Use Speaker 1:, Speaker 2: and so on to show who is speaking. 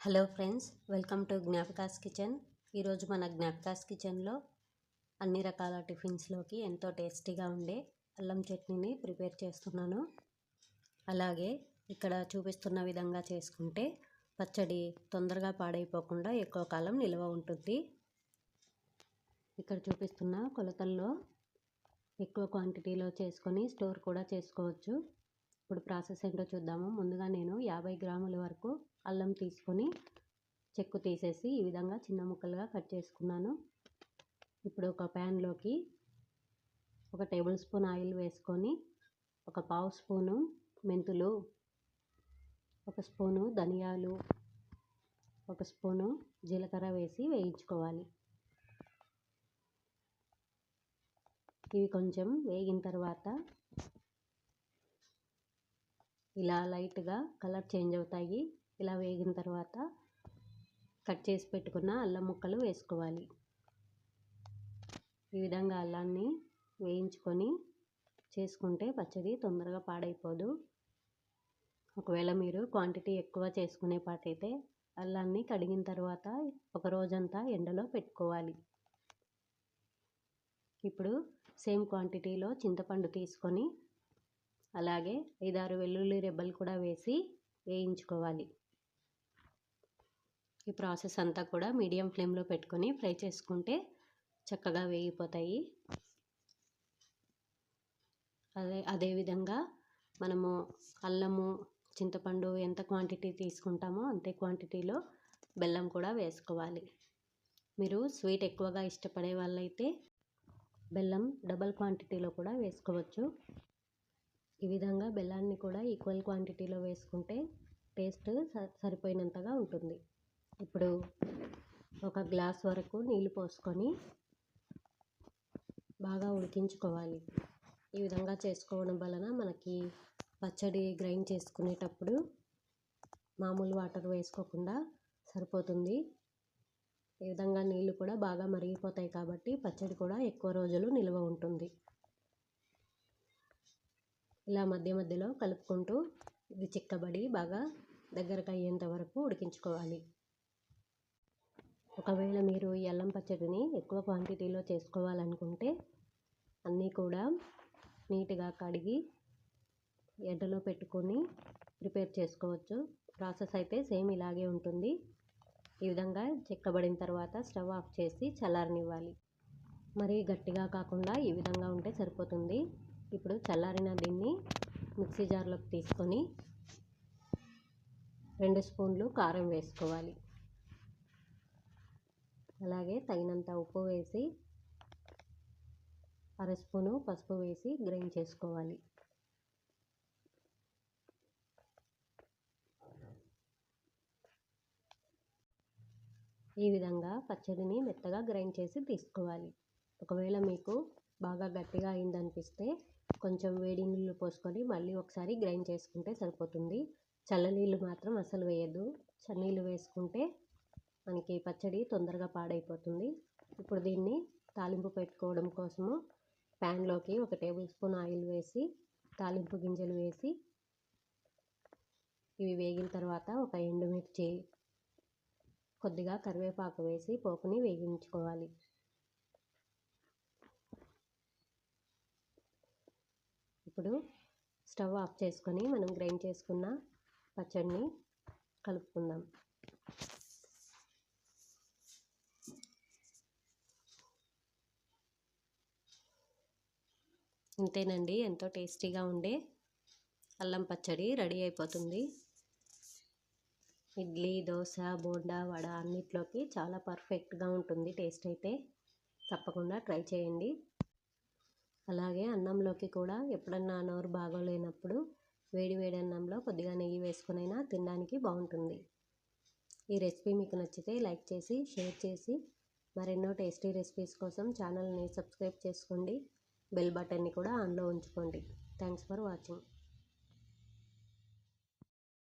Speaker 1: Hello friends welcome to జ్ఞాపకాస్ kitchen. ఈరోజు మన జ్ఞాపకాస్ కిచెన్లో అన్ని రకాల టిఫిన్స్లోకి ఎంతో టేస్టీగా ఉండే అల్లం చట్నీని ప్రిపేర్ చేస్తున్నాను. అలాగే ఇక్కడ చూపిస్తున్న విధంగా చేసుకుంటే పచ్చడి తొందరగా పాడైపోకుండా ఎక్కువ కాలం నిల్వ ఉంటుంది. ఇక్కడ చూపిస్తున్న కొలతల్లో ఎక్కువ క్వాంటిటీలో చేసుకొని స్టోర్ కూడా చేసుకోవచ్చు. ఇప్పుడు ప్రాసెస్ ఏంటో చూద్దాము. ముందుగా నేను యాభై గ్రాముల వరకు అల్లం తీసుకొని చెక్కు తీసేసి ఈ విధంగా చిన్న ముక్కలుగా కట్ చేసుకున్నాను. ఇప్పుడు ఒక ప్యాన్లోకి ఒక టేబుల్ స్పూన్ ఆయిల్ వేసుకొని ఒక పావు స్పూను మెంతులు ఒక స్పూను ధనియాలు ఒక స్పూను జీలకర్ర వేసి వేయించుకోవాలి. ఇవి కొంచెం వేగిన తర్వాత ఇలా లైట్గా కలర్ చేంజ్ అవుతాయి. ఇలా వేగిన తర్వాత కట్ చేసి పెట్టుకున్న అల్లం ముక్కలు వేసుకోవాలి. ఈ విధంగా అల్లాన్ని వేయించుకొని చేసుకుంటే పచ్చడి తొందరగా పాడైపోదు. ఒకవేళ మీరు క్వాంటిటీ ఎక్కువ చేసుకునే పాటైతే అల్లాన్ని కడిగిన తర్వాత ఒక రోజంతా ఎండలో పెట్టుకోవాలి. ఇప్పుడు సేమ్ క్వాంటిటీలో చింతపండు తీసుకొని అలాగే ఐదారు వెల్లుల్లి రెబ్బలు కూడా వేసి వేయించుకోవాలి. ఈ ప్రాసెస్ అంతా కూడా మీడియం ఫ్లేమ్లో పెట్టుకొని ఫ్రై చేసుకుంటే చక్కగా వేగిపోతాయి. అదే అదేవిధంగా మనము అల్లము చింతపండు ఎంత క్వాంటిటీ తీసుకుంటామో అంతే క్వాంటిటీలో బెల్లం కూడా వేసుకోవాలి. మీరు స్వీట్ ఎక్కువగా ఇష్టపడే వాళ్ళైతే బెల్లం డబల్ క్వాంటిటీలో కూడా వేసుకోవచ్చు. ఈ విధంగా బెల్లాన్ని కూడా ఈక్వల్ క్వాంటిటీలో వేసుకుంటే టేస్ట్ సరిపోయినంతగా ఉంటుంది. ఇప్పుడు ఒక గ్లాస్ వరకు నీళ్ళు పోసుకొని బాగా ఉడికించుకోవాలి. ఈ విధంగా చేసుకోవడం వలన మనకి పచ్చడి గ్రైండ్ చేసుకునేటప్పుడు మామూలు వాటర్ వేసుకోకుండా సరిపోతుంది. ఈ విధంగా నీళ్ళు కూడా బాగా మరిగిపోతాయి కాబట్టి పచ్చడి కూడా ఎక్కువ రోజులు నిల్వ ఉంటుంది. ఇలా మధ్య మధ్యలో కలుపుకుంటూ ఇది చిక్కబడి బాగా దగ్గరకు అయ్యేంత వరకు ఉడికించుకోవాలి. ఒకవేళ మీరు ఈ అల్లం పచ్చడిని ఎక్కువ క్వాంటిటీలో చేసుకోవాలనుకుంటే అన్నీ కూడా నీట్గా కడిగి ఎండలో పెట్టుకొని ప్రిపేర్ చేసుకోవచ్చు. ప్రాసెస్ అయితే సేమ్ ఇలాగే ఉంటుంది. ఈ విధంగా చిక్కబడిన తర్వాత స్టవ్ ఆఫ్ చేసి చల్లారనివ్వాలి. మరీ గట్టిగా కాకుండా ఈ విధంగా ఉంటే సరిపోతుంది. ఇప్పుడు చల్లారిన దీన్ని మిక్సీ జార్లోకి తీసుకొని రెండు స్పూన్లు కారం వేసుకోవాలి. అలాగే తగినంత ఉప్పు వేసి అర స్పూను పసుపు వేసి గ్రైండ్ చేసుకోవాలి. ఈ విధంగా పచ్చడిని మెత్తగా గ్రైండ్ చేసి తీసుకోవాలి. ఒకవేళ మీకు బాగా గట్టిగా అయిందనిపిస్తే కొంచెం వేడి నీళ్ళు పోసుకొని మళ్ళీ ఒకసారి గ్రైండ్ చేసుకుంటే సరిపోతుంది. చల్లనీళ్ళు మాత్రం అసలు వేయద్దు. చన్నీళ్ళు వేసుకుంటే మనకి పచ్చడి తొందరగా పాడైపోతుంది. ఇప్పుడు దీన్ని తాలింపు పెట్టుకోవడం కోసము ప్యాన్లోకి ఒక టేబుల్ స్పూన్ ఆయిల్ వేసి తాలింపు గింజలు వేసి ఇవి వేగిన తర్వాత ఒక ఎండుమిర్చి కొద్దిగా కరివేపాకు వేసి పోపుని వేగించుకోవాలి. ఇప్పుడు స్టవ్ ఆఫ్ చేసుకొని మనం గ్రైండ్ చేసుకున్న పచ్చడిని కలుపుకుందాం. ఇంతేనండి ఎంతో టేస్టీగా ఉండే అల్లం పచ్చడి రెడీ అయిపోతుంది. ఇడ్లీ దోశ బోండా వడ అన్నిట్లోకి చాలా పర్ఫెక్ట్గా ఉంటుంది టేస్ట్ అయితే తప్పకుండా ట్రై చేయండి. అలాగే అన్నంలోకి కూడా ఎప్పుడన్నా నోరు బాగోలేనప్పుడు వేడి వేడి అన్నంలో కొద్దిగా నెయ్యి వేసుకునైనా తినడానికి బాగుంటుంది. ఈ రెసిపీ మీకు నచ్చితే లైక్ చేసి షేర్ చేసి మరెన్నో టేస్టీ రెసిపీస్ కోసం ఛానల్ని సబ్స్క్రైబ్ చేసుకోండి. బెల్ బటన్ని కూడా ఆన్లో ఉంచుకోండి. Thanks for watching.